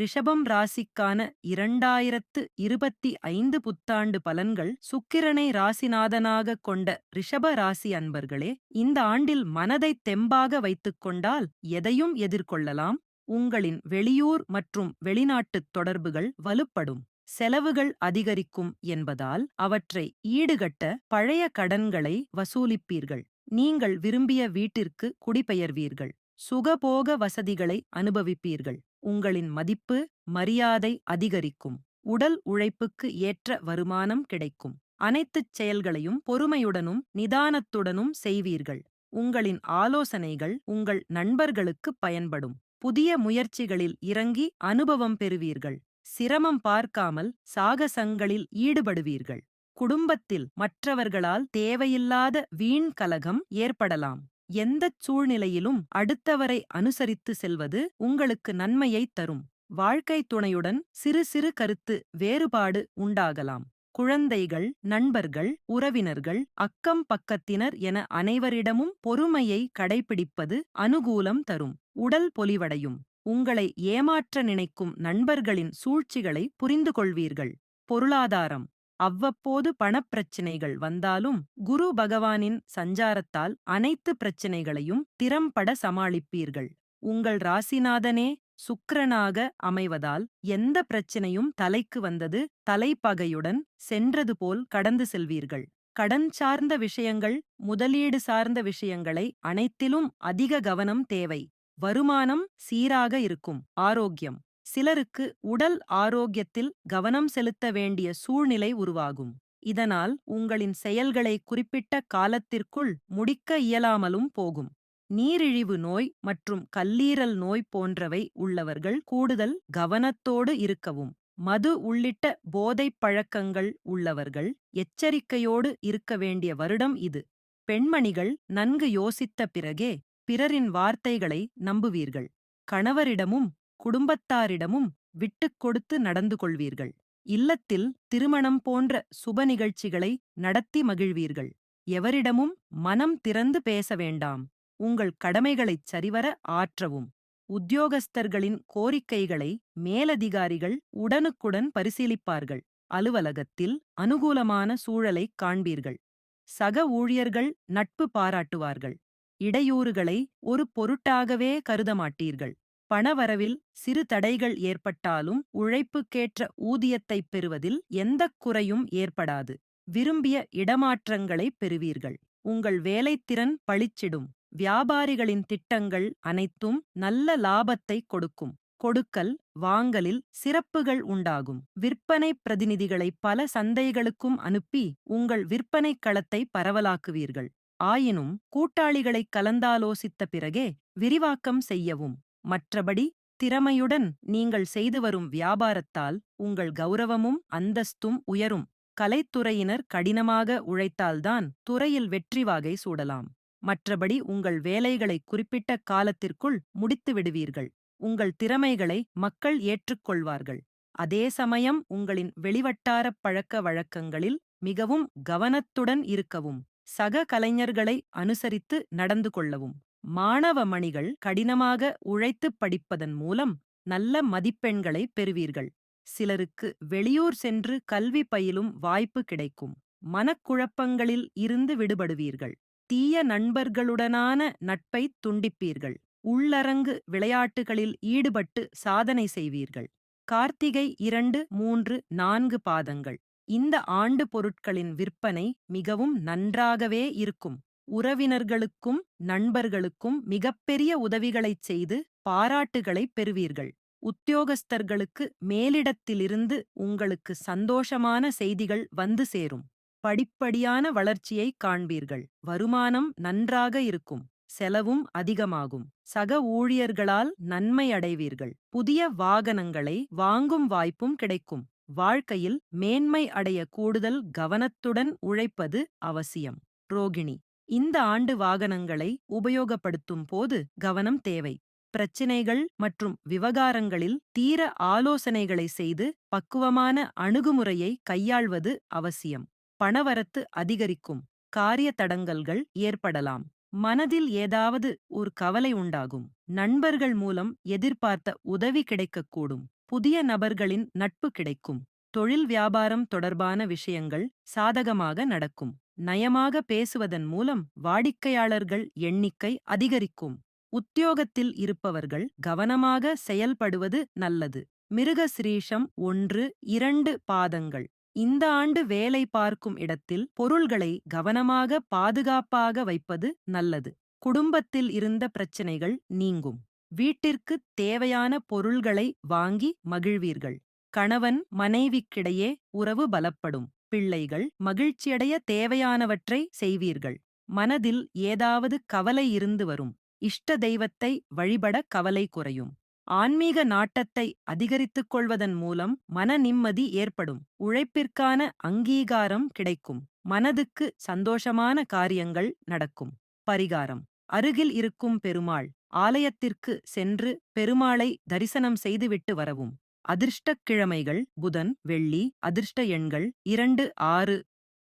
ரிஷபம் ராசிக்கான இரண்டாயிரத்து இருபத்தி ஐந்து புத்தாண்டு பலன்கள் சுக்கிரனை ராசிநாதனாகக் கொண்ட ரிஷப ராசி அன்பர்களே இந்த ஆண்டில் மனதை தெம்பாக வைத்துக் கொண்டால் எதையும் எதிர்கொள்ளலாம். உங்களின் வெளியூர் மற்றும் வெளிநாட்டுத் தொடர்புகள் வலுப்படும். செலவுகள் அதிகரிக்கும் என்பதால் அவற்றை ஈடுகட்ட பழைய கடன்களை வசூலிப்பீர்கள். நீங்கள் விரும்பிய வீட்டிற்கு குடிபெயர்வீர்கள். சுகபோக வசதிகளை அனுபவிப்பீர்கள். உங்களின் மதிப்பு மரியாதை அதிகரிக்கும். உடல் உழைப்புக்கு ஏற்ற வருமானம் கிடைக்கும். அனைத்துச் செயல்களையும் பொறுமையுடனும் நிதானத்துடனும் செய்வீர்கள். உங்களின் ஆலோசனைகள் உங்கள் நண்பர்களுக்கு பயன்படும். புதிய முயற்சிகளில் இறங்கி அனுபவம் பெறுவீர்கள். சிரமம் பார்க்காமல் சாகசங்களில் ஈடுபடுவீர்கள். குடும்பத்தில் மற்றவர்களால் தேவையில்லாத வீண் கலகம் ஏற்படலாம். எந்தச் சூழ்நிலையிலும் அடுத்தவரை அனுசரித்து செல்வது உங்களுக்கு நன்மையைத் தரும். வாழ்க்கைத் துணையுடன் சிறு சிறு கருத்து வேறுபாடு உண்டாகலாம். குழந்தைகள் நண்பர்கள் உறவினர்கள் அக்கம் பக்கத்தினர் என அனைவரிடமும் பொறுமையை கடைபிடிப்பது அனுகூலம் தரும். உடல் பொலிவடையும். உங்களை ஏமாற்ற நினைக்கும் நண்பர்களின் சூழ்ச்சிகளை புரிந்து கொள்வீர்கள் பொருளாதாரம். அவ்வப்போது பணப்பிரச்சினைகள் வந்தாலும் குரு பகவானின் சஞ்சாரத்தால் அனைத்து பிரச்சினைகளையும் திறம்பட சமாளிப்பீர்கள். உங்கள் ராசிநாதனே சுக்கிரனாக அமைவதால் எந்த பிரச்சினையும் தலைக்கு வந்தது தலைப்பகையுடன் சென்றது போல் கடந்து செல்வீர்கள். கடன் சார்ந்த விஷயங்கள் முதலீடு சார்ந்த விஷயங்களை அனைத்திலும் அதிக கவனம் தேவை. வருமானம் சீராக இருக்கும். ஆரோக்கியம். சிலருக்கு உடல் ஆரோக்கியத்தில் கவனம் செலுத்த வேண்டிய சூழ்நிலை உருவாகும். இதனால் உங்களின் செயல்களை குறிப்பிட்ட காலத்திற்குள் முடிக்க இயலாமலும் போகும். நீரிழிவு நோய் மற்றும் கல்லீரல் நோய் போன்றவை உள்ளவர்கள் கூடுதல் கவனத்தோடு இருக்கவும். மது உள்ளிட்ட போதைப் பழக்கங்கள் உள்ளவர்கள் எச்சரிக்கையோடு இருக்க வேண்டிய வருடம் இது. பெண்மணிகள் நன்கு யோசித்த பிறகே பிறரின் வார்த்தைகளை நம்புவீர்கள். கணவரிடமும் குடும்பத்தாரிடமும் விட்டுக் கொடுத்து நடந்து கொள்வீர்கள். இல்லத்தில் திருமணம் போன்ற சுப நிகழ்ச்சிகளை நடத்தி மகிழ்வீர்கள். எவரிடமும் மனம் திறந்து பேச வேண்டாம். உங்கள் கடமைகளைச் சரிவர ஆற்றவும். உத்தியோகஸ்தர்களின் கோரிக்கைகளை மேலதிகாரிகள் உடனுக்குடன் பரிசீலிப்பார்கள். அலுவலகத்தில் அனுகூலமான சூழலைக் காண்பீர்கள். சக ஊழியர்கள் நட்பு பாராட்டுவார்கள். இடையூறுகளை ஒரு பொருட்டாகவே கருதமாட்டீர்கள். பணவரவில் சிறு தடைகள் ஏற்பட்டாலும் உழைப்புக்கேற்ற ஊதியத்தைப் பெறுவதில் எந்தக் குறையும் ஏற்படாது. விரும்பிய இடமாற்றங்களைப் பெறுவீர்கள். உங்கள் வேலைத்திறன் பளிச்சிடும். வியாபாரிகளின் திட்டங்கள் அனைத்தும் நல்ல லாபத்தை கொடுக்கும். கொடுக்கல் வாங்கலில் சிறப்புகள் உண்டாகும். விற்பனை பிரதிநிதிகளை பல சந்தைகளுக்கும் அனுப்பி உங்கள் விற்பனைக் களத்தை பரவலாக்குவீர்கள். ஆயினும் கூட்டாளிகளைக் கலந்தாலோசித்த பிறகே விரிவாக்கம் செய்யவும். மற்றபடி திறமையுடன் நீங்கள் செய்து வரும் வியாபாரத்தால் உங்கள் கௌரவமும் அந்தஸ்தும் உயரும். கலைத்துறையினர் கடினமாக உழைத்தால்தான் துறையில் வெற்றி வாகை சூடலாம். மற்றபடி உங்கள் வேலைகளை குறிப்பிட்ட காலத்திற்குள் முடித்து விடுவீர்கள். உங்கள் திறமைகளை மக்கள் ஏற்றுக்கொள்வார்கள். அதே சமயம் உங்களின் வெளிவட்டாரப் பழக்க வழக்கங்களில் மிகவும் கவனத்துடன் இருக்கவும் சக கலைஞர்களை அனுசரித்து நடந்து கொள்ளவும். மாணவ மணிகள் கடினமாக உழைத்துப் படிப்பதன் மூலம் நல்ல மதிப்பெண்களை பெறுவீர்கள். சிலருக்கு வெளியூர் சென்று கல்வி பயிலும் வாய்ப்பு கிடைக்கும். மனக்குழப்பங்களில் இருந்து விடுபடுவீர்கள். தீய நண்பர்களுடனான நட்பை துண்டிப்பீர்கள். உள்ளரங்கு விளையாட்டுகளில் ஈடுபட்டு சாதனை செய்வீர்கள். கார்த்திகை இரண்டு மூன்று நான்கு பாதங்கள். இந்த ஆண்டு பொருட்களின் விற்பனை மிகவும் நன்றாகவே இருக்கும். உறவினர்களுக்கும் நண்பர்களுக்கும் மிகப்பெரிய உதவிகளைச் செய்து பாராட்டுகளைப் பெறுவீர்கள். உத்தியோகஸ்தர்களுக்கு மேலிடத்திலிருந்து உங்களுக்கு சந்தோஷமான செய்திகள் வந்து சேரும். படிப்படியான வளர்ச்சியை காண்பீர்கள். வருமானம் நன்றாக இருக்கும். செலவும் அதிகமாகும். சக ஊழியர்களால் நன்மை அடைவீர்கள். புதிய வாகனங்களை வாங்கும் வாய்ப்பும் கிடைக்கும். வாழ்க்கையில் மேன்மை அடைய கூடுதல் கவனத்துடன் உழைப்பது அவசியம். ரோகிணி இந்த ஆண்டு வாகனங்களை உபயோகப்படுத்தும் போது கவனம் தேவை. பிரச்சினைகள் மற்றும் விவகாரங்களில் தீர ஆலோசனைகளை செய்து பக்குவமான அணுகுமுறையை கையாள்வது அவசியம். பணவரத்து அதிகரிக்கும் காரிய தடங்கல்கள் ஏற்படலாம். மனதில் ஏதாவது ஒரு கவலை உண்டாகும். நண்பர்கள் மூலம் எதிர்பார்த்த உதவி கிடைக்கக்கூடும். புதிய நபர்களின் நட்பு கிடைக்கும். தொழில் வியாபாரம் தொடர்பான விஷயங்கள் சாதகமாக நடக்கும். நயமாக பேசுவதன் மூலம் வாடிக்கையாளர்கள் எண்ணிக்கை அதிகரிக்கும். உத்தியோகத்தில் இருப்பவர்கள் கவனமாக செயல்படுவது நல்லது. மிருகசிரீஷம் ஒன்று இரண்டு பாதங்கள். இந்த ஆண்டு வேலை பார்க்கும் இடத்தில் பொருள்களை கவனமாக பாதுகாப்பாக வைப்பது நல்லது. குடும்பத்தில் இருந்த பிரச்சனைகள் நீங்கும். வீட்டிற்கு தேவையான பொருள்களை வாங்கி மகிழ்வீர்கள். கணவன் மனைவிக்கிடையே உறவு பலப்படும். பிள்ளைகள் மகிழ்ச்சியடைய தேவையானவற்றை செய்வீர்கள். மனதில் ஏதாவது கவலை இருந்து வரும். இஷ்ட தெய்வத்தை வழிபட கவலை குறையும். ஆன்மீக நாட்டத்தை அதிகரித்துக் கொள்வதன் மூலம் மன நிம்மதி ஏற்படும். உழைப்பிற்கான அங்கீகாரம் கிடைக்கும். மனதுக்கு சந்தோஷமான காரியங்கள் நடக்கும். பரிகாரம். அருகில் இருக்கும் பெருமாள். ஆலயத்திற்கு சென்று பெருமாளை தரிசனம் செய்துவிட்டு வரவும். அதிர்ஷ்டக் கிழமைகள் புதன் வெள்ளி அதிர்ஷ்ட எண்கள் இரண்டு ஆறு